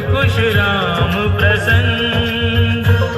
खुश राम प्रसन्न।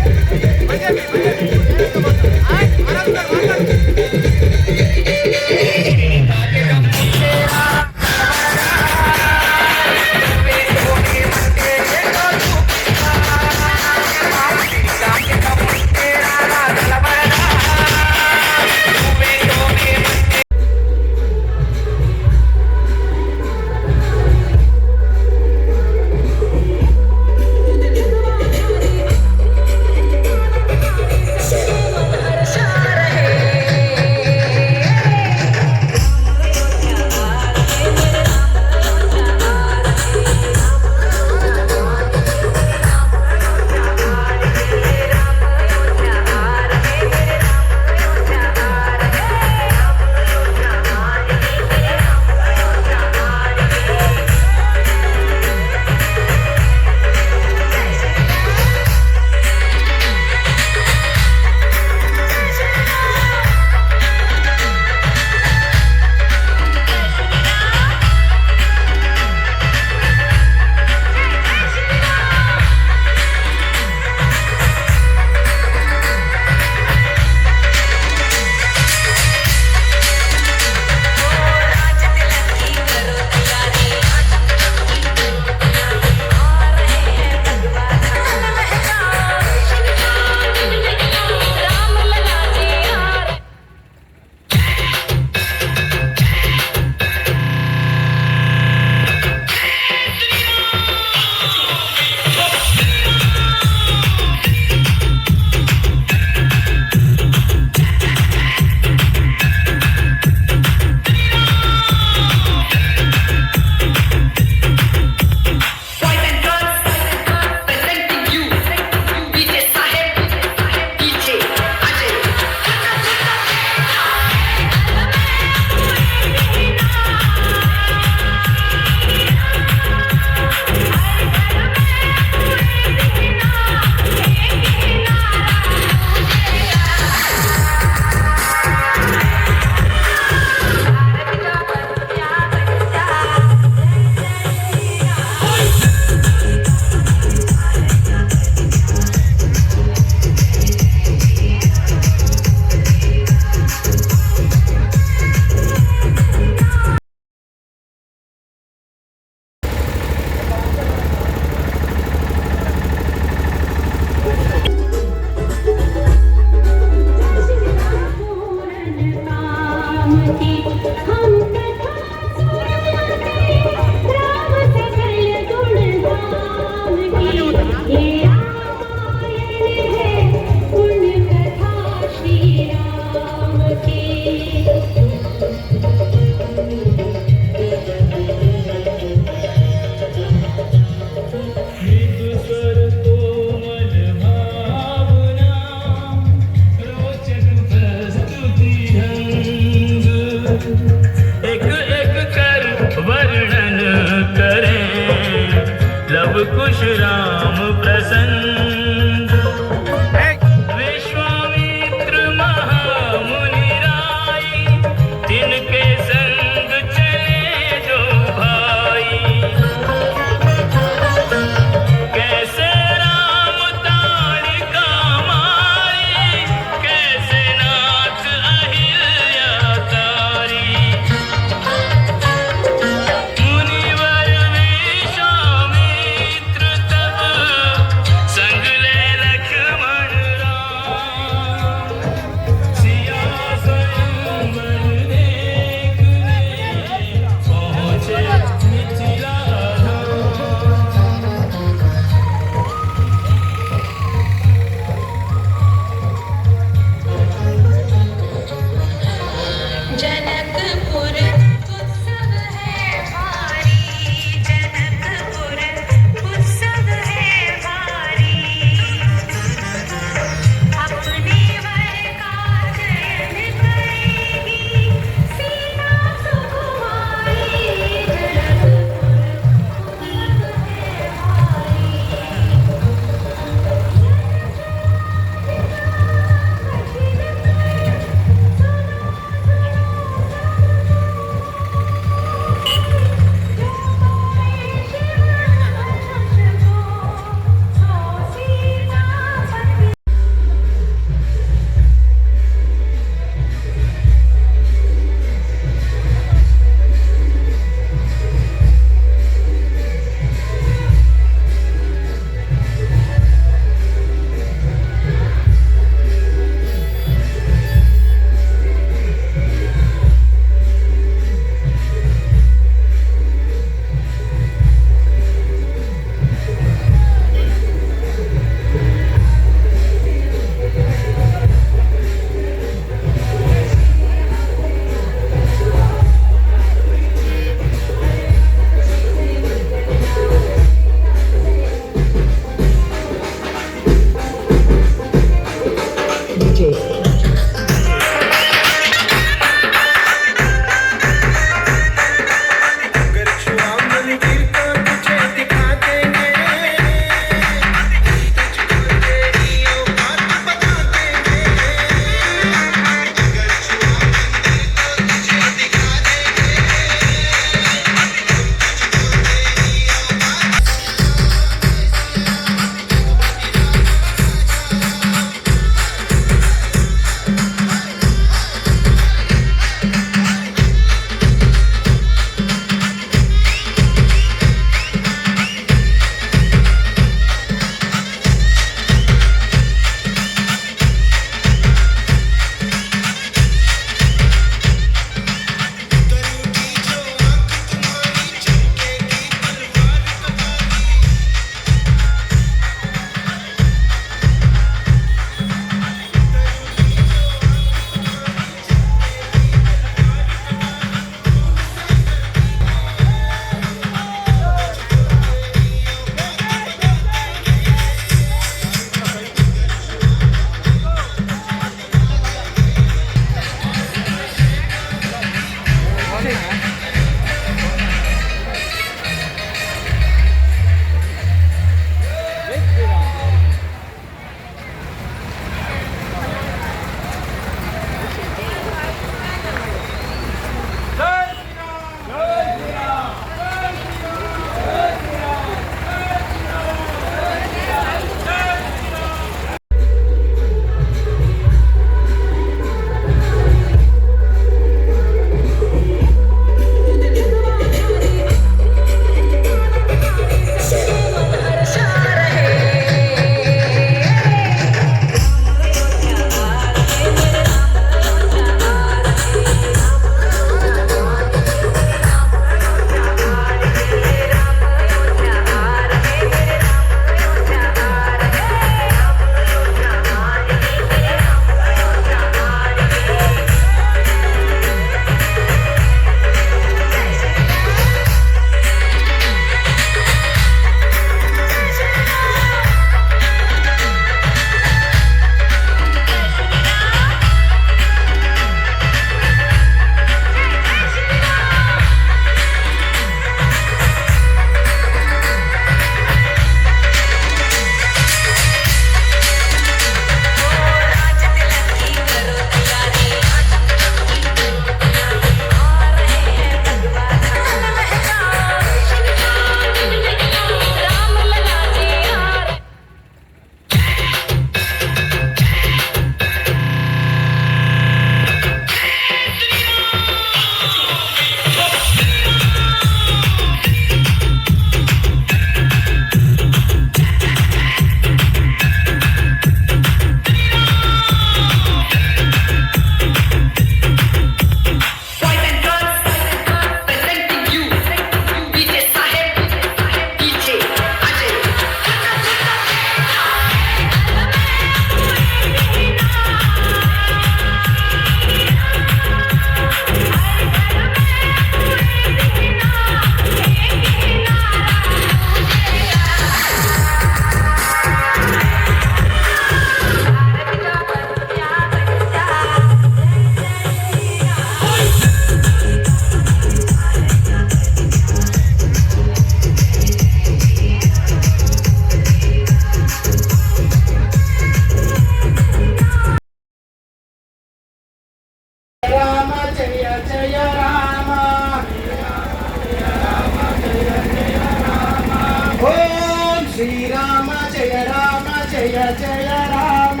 శ్రీరామ జయ రామ జయ జయ రామ.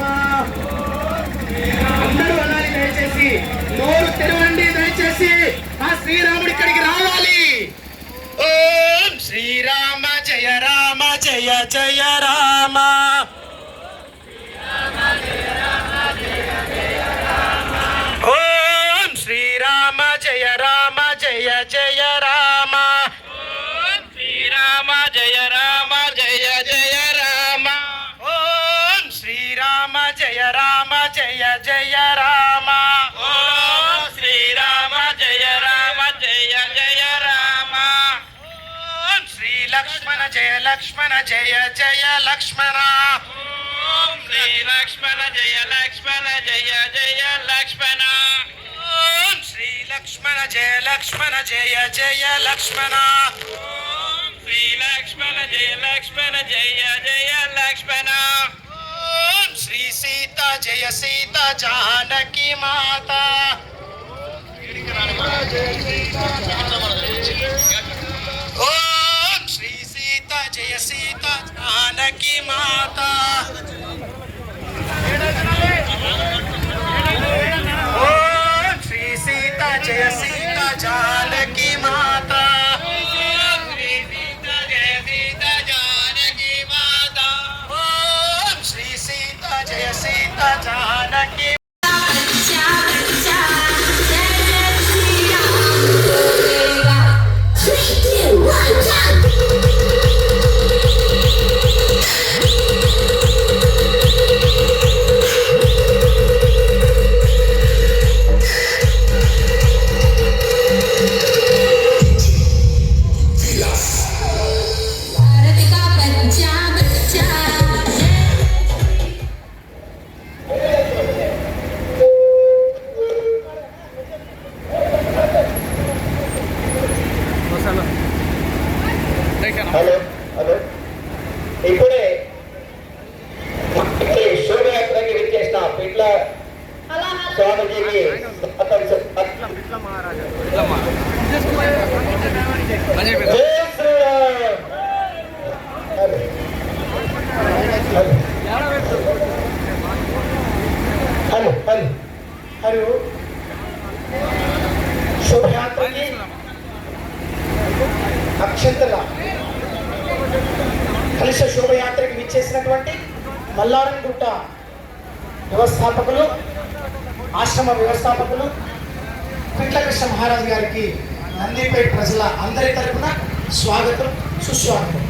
అందరూ అనాలి దయచేసి. నోరు తెరవండి దయచేసి. ఆ శ్రీరాముడు ఇక్కడికి రావాలి. ఓం శ్రీరామ జయ రామ జయ జయ రామ. లక్ష్మణ జయ జయ లక్ష్మణ ఓం శ్రీ లక్ష్మణ జయ లక్ష్మణ జయ జయ లక్ష్మణ ఓం శ్రీ లక్ష్మణ జయ లక్ష్మణ జయ జయ లక్ష్మణ ఓం శ్రీ లక్ష్మణ జయ లక్ష్మణ జయ జయ లక్ష్మణ ఓం శ్రీ సీత జయ సీత జానకి మాత ఓం శ్రీ సీత జయ సీత జానకి మాత. శ్రీ సీత జయ సీత జానకి స్వామిజీకి హలో. హలో హలో హలో శోభయాత్రకి అక్షంతల కలిస శోభయాత్రకి విచ్చేసినటువంటి మల్లారంగుట్ట వ్యవస్థాపకులు ఆశ్రమ వ్యవస్థాపకులు పిట్లకృష్ణ మహారాజ్ గారికి నందిపేట ప్రజల అందరి తరపున స్వాగతం సుస్వాగతం.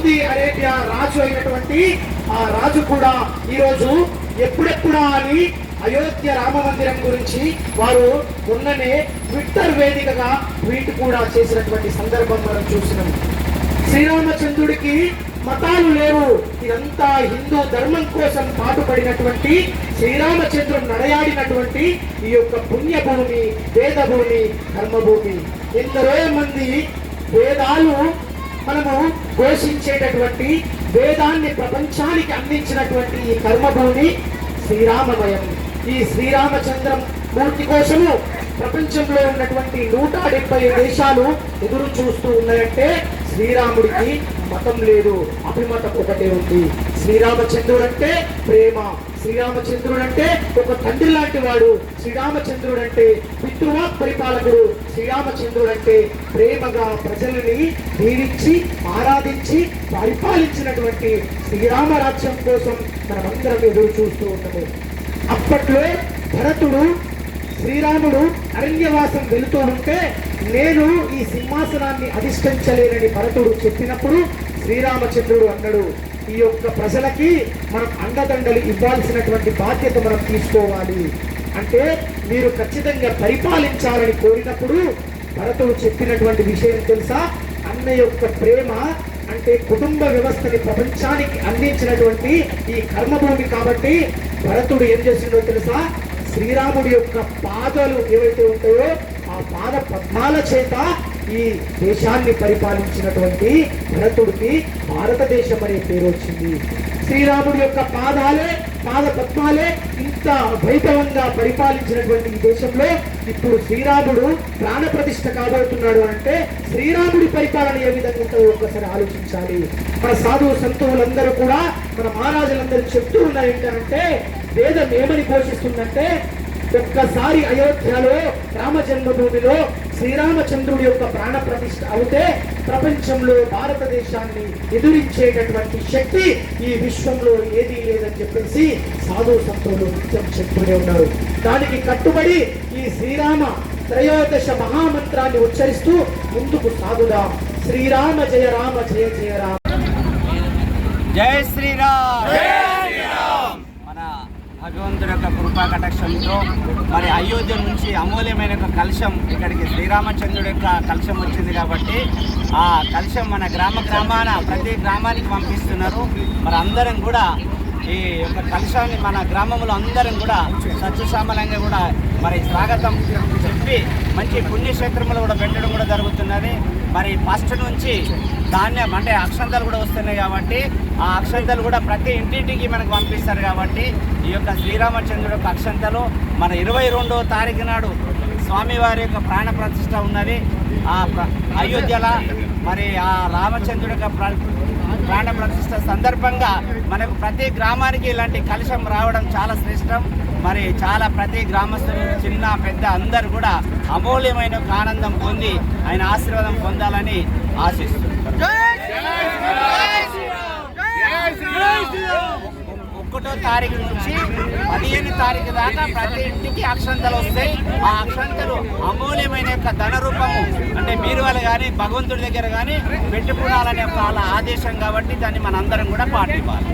సౌదీ అరేబియా రాజు అయినటువంటి ఆ రాజు కూడా ఈరోజు ఎప్పుడెప్పుడా అని అయోధ్య రామ మందిరం గురించి వారు మొన్ననే ట్విట్టర్ వేదికగా ట్వీట్ కూడా చేసినటువంటి సందర్భం మనం చూసినాం. శ్రీరామచంద్రుడికి మతాలు లేవు. ఇదంతా హిందూ ధర్మం కోసం పాటుపడినటువంటి శ్రీరామచంద్రుడు నడయాడినటువంటి ఈ యొక్క పుణ్యభూమి వేదభూమి ధర్మభూమి. ఎందరో మంది వేదాలు మనము ఘోషించేటటువంటి వేదాన్ని ప్రపంచానికి అందించినటువంటి ఈ కర్మభూమి శ్రీరామమయం. ఈ శ్రీరామచంద్రం మూర్తి కోసము ప్రపంచంలో ఉన్నటువంటి నూట డెబ్బై దేశాలు ఎదురు చూస్తూ ఉన్నాయంటే శ్రీరాముడికి మతం లేదు అభిమతం ఒకటే ఉంది. శ్రీరామచంద్రుడు అంటే ప్రేమ శ్రీరామచంద్రుడు అంటే ఒక తండ్రి లాంటి వాడు శ్రీరామచంద్రుడు అంటే పితృవా పరిపాలకుడు శ్రీరామచంద్రుడు అంటే ప్రేమగా ప్రజలని దీవించి ఆరాధించి పరిపాలించినటువంటి శ్రీరామ రాజ్యం కోసం మనమందరం ఎదురు చూస్తూ ఉంటాము అప్పట్లో భరతుడు శ్రీరాముడు అరణ్యవాసం వెళుతూ ఉంటే నేను ఈ సింహాసనాన్ని అధిష్ఠించలేనని భరతుడు చెప్పినప్పుడు శ్రీరామచంద్రుడు అన్నాడు ఈ యొక్క ప్రజలకి మనం అండదండలు ఇవ్వాల్సినటువంటి బాధ్యత మనం తీసుకోవాలి. అంటే మీరు ఖచ్చితంగా పరిపాలించాలని కోరినప్పుడు భరతుడు చెప్పినటువంటి విషయం తెలుసా? అన్న యొక్క ప్రేమ అంటే కుటుంబ వ్యవస్థని ప్రపంచానికి అందించినటువంటి ఈ కర్మభూమి కాబట్టి భరతుడు ఏం చేసిండో తెలుసా? శ్రీరాముడి యొక్క పాదాలు ఏవైతే ఉంటాయో ఆ పాద పద్మాల చేత ఈ దేశాన్ని పరిపాలించినటువంటి భరతుడికి భారతదేశం అనే పేరు వచ్చింది. శ్రీరాముడి యొక్క పాదాలే పాద పద్మాలే ఇంత వైభవంగా పరిపాలించినటువంటి ఈ దేశంలో ఇప్పుడు శ్రీరాముడు ప్రాణప్రతిష్ఠ కాబోతున్నాడు అంటే శ్రీరాముడి పరిపాలన ఏ విధంగా ఉంటుందో ఒక్కసారి ఆలోచించాలి. మన సాధువు సంతువులందరూ కూడా మన మహారాజులందరూ చెప్తూ ఉన్నారు ఏంటంటే వేదం ఏమని ఘోషిస్తుందంటే ఒక్కసారి అయోధ్యలో రామ జన్మభూమిలో శ్రీరామచంద్రుడి యొక్క ప్రాణ ప్రతిష్ఠ అవుతే ప్రపంచంలో భారతదేశాన్ని ఎదురించేటటువంటి శక్తి ఈ విశ్వంలో ఏదీ లేదని చెప్పేసి సాధు సంతులు నిత్యం చెప్తూనే ఉన్నారు. దానికి కట్టుబడి ఈ శ్రీరామ త్రయోదశ మహామంత్రాన్ని ఉచ్చరిస్తూ ముందుకు సాగుదాం. శ్రీరామ జయ రామ జయ జయ రామ. జై శ్రీరామ్! భగవంతుడి యొక్క కృపా కటాక్షంతో మరి అయోధ్య నుంచి అమూల్యమైన ఒక కలశం ఇక్కడికి శ్రీరామచంద్రుడి యొక్క కలశం వచ్చింది కాబట్టి ఆ కలశం మన గ్రామ గ్రామాన ప్రతి గ్రామానికి పంపిస్తున్నారు. మరి అందరం కూడా ఈ యొక్క కలశాన్ని మన గ్రామంలో అందరం కూడా సత్యశామలంగా కూడా మరి స్వాగతం చెప్పి మంచి పుణ్యక్షేత్రంలో కూడా పెట్టడం కూడా జరుగుతున్నది. మరి ఫస్ట్ నుంచి ధాన్యం అంటే అక్షంతలు కూడా వస్తున్నాయి కాబట్టి ఆ అక్షంతలు కూడా ప్రతి ఇంటింటికి మనకు పంపిస్తారు కాబట్టి ఈ యొక్క శ్రీరామచంద్రుడు యొక్క అక్షంతలు మన ఇరవై రెండవ తారీఖు నాడు స్వామివారి యొక్క ప్రాణ ప్రతిష్ట ఉన్నది. ఆ అయోధ్యల మరి ఆ రామచంద్రుడి యొక్క ప్రాణ ప్రతిష్ట సందర్భంగా మనకు ప్రతి గ్రామానికి ఇలాంటి కలుషం రావడం చాలా శ్రేష్టం. మరి చాలా ప్రతి గ్రామస్తులు చిన్న పెద్ద అందరూ కూడా అమూల్యమైన ఆనందం పొంది ఆయన ఆశీర్వాదం పొందాలని ఆశిస్తున్నారు. ఒకటో తారీఖు నుంచి పదిహేను తారీఖు దాకా ప్రతి ఇంటికి అక్షంతలు వస్తాయి. ఆ అక్షంతలు అమూల్యమైన యొక్క ధన రూపము అంటే బీరువాలు కానీ భగవంతుడి దగ్గర కానీ పెట్టుకోవాలనే ఒక వాళ్ళ ఆదేశం కాబట్టి దాన్ని మనందరం కూడా పాటివ్వాలి.